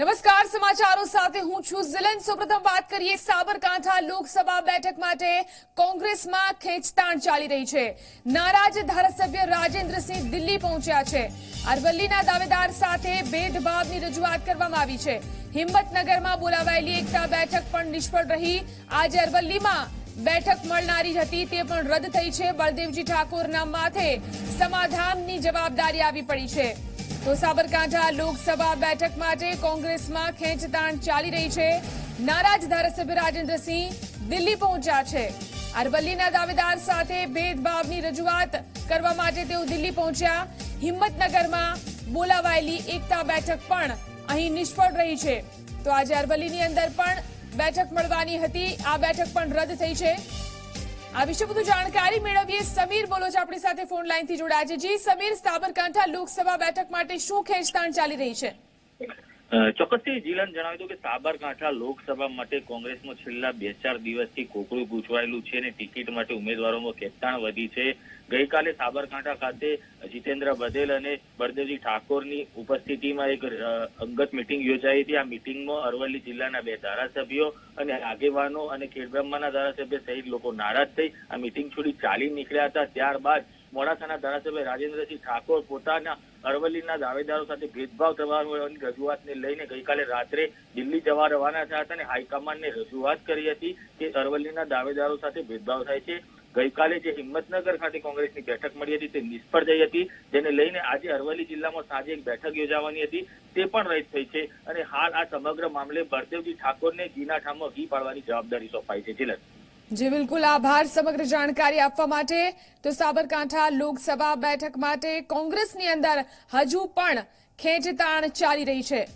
નમસ્કાર, સમાચારો સાથે હું છું ઝિલન. સૌપ્રથમ વાત કરીએ, સાબરકાંઠા લોકસભા બેઠક માટે કોંગ્રેસમાં ખેંચતાણ ચાલી રહી છે. નારાજ ધારાસભ્ય રાજેન્દ્રસિંહ દિલ્હી પહોંચ્યા છે. અરવલ્લીના દાવેદાર સાથે ભેદભાવની રજૂઆત કરવામાં આવી છે. હિંમતનગરમાં બોલાવાયેલી એકતા બેઠક પણ નિષ્ફળ રહી. આજે અરવલ્લીમાં બેઠક મળનારી હતી, તે પણ રદ થઈ છે. બળદેવજી ઠાકોરના માથે સમાધાનની જવાબદારી આવી પડી છે. તો સાબરકાંઠા લોકસભા બેઠક માટે કોંગ્રેસમાં ખેંચતાણ ચાલી રહી છે. નારાજ ધારાસભ્ય રાજેન્દ્રસિંહ દિલ્હી પહોંચ્યા છે. અરવલ્લીના દાવેદાર સાથે ભેદભાવની રજૂઆત કરવા માટે તેઓ દિલ્હી પહોંચ્યા. હિંમતનગરમાં બોલાવાયેલી એકતા બેઠક પણ અહીં નિષ્ફળ રહી છે. તો આજે અરવલ્લીની અંદર પણ બેઠક મળવાની હતી. આ બેઠક પણ રદ થઈ છે. આ વિશે વધુ જાણકારી મેળવીએ. સમીર, બોલો છે આપણી સાથે ફોન લાઈનથી જોડાયા છે. જી, સમીર, સાબરકાંઠા લોકસભા બેઠક માટે શું ખેંચતાણ ચાલી રહી છે? ચોક્કસથી જીલન જણાવી દઉં કે સાબરકાંઠા લોકસભા માટે કોંગ્રેસમાં છેલ્લા બે ચાર દિવસથી કોકડું ગૂંચવાયેલું છે અને ટિકિટ માટે ઉમેદવારોમાં ખેંચાણ વધી છે. ગઈકાલે સાબરકાંઠા ખાતે જીતેન્દ્ર બધેલ અને બળદેવજી ઠાકોરની ઉપસ્થિતિમાં એક અંગત મિટિંગ યોજાઈ હતી. આ મિટિંગમાં અરવલ્લી જિલ્લાના બે ધારાસભ્યો અને આગેવાનો અને ખેડબ્રહ્માના ધારાસભ્ય સહિત લોકો નારાજ થઈ. આ મિટિંગ છોડી ચાલી નીકળ્યા હતા. ત્યારબાદ મોડાસાના ધારાસભ્ય રાજેન્દ્રસિંહ ઠાકોર પોતાના અરવલ્લીના દાવેદારો સાથે ભેદભાવ કરવાની રજૂઆતને લઈને ગઈકાલે રાત્રે દિલ્હી જવા રવાના થયા હતા અને હાઈકમાન્ડને રજૂઆત કરી હતી કે અરવલ્લીના દાવેદારો સાથે ભેદભાવ થાય છે. ગઈકાલે જે હિંમતનગર ખાતે કોંગ્રેસની બેઠક મળી હતી, તે નિષ્ફળ જઈ હતી. જેને લઈને આજે અરવલ્લી જિલ્લામાં સાંજે એક બેઠક યોજાવાની હતી. તે પણ રદ થઈ છે અને હાલ આ સમગ્ર મામલે બળદેવજી ઠાકોરને ઘીના ઠામો ઘી પાડવાની જવાબદારી સોંપાઈ છે. જીલન જી, બિલકુલ. આભાર સમગ્ર જાણકારી આપવા માટે. તો સાબરકાંઠા લોકસભા બેઠક માટે કોંગ્રેસની અંદર હજુ પણ ખેંચતાણ ચાલી રહી છે.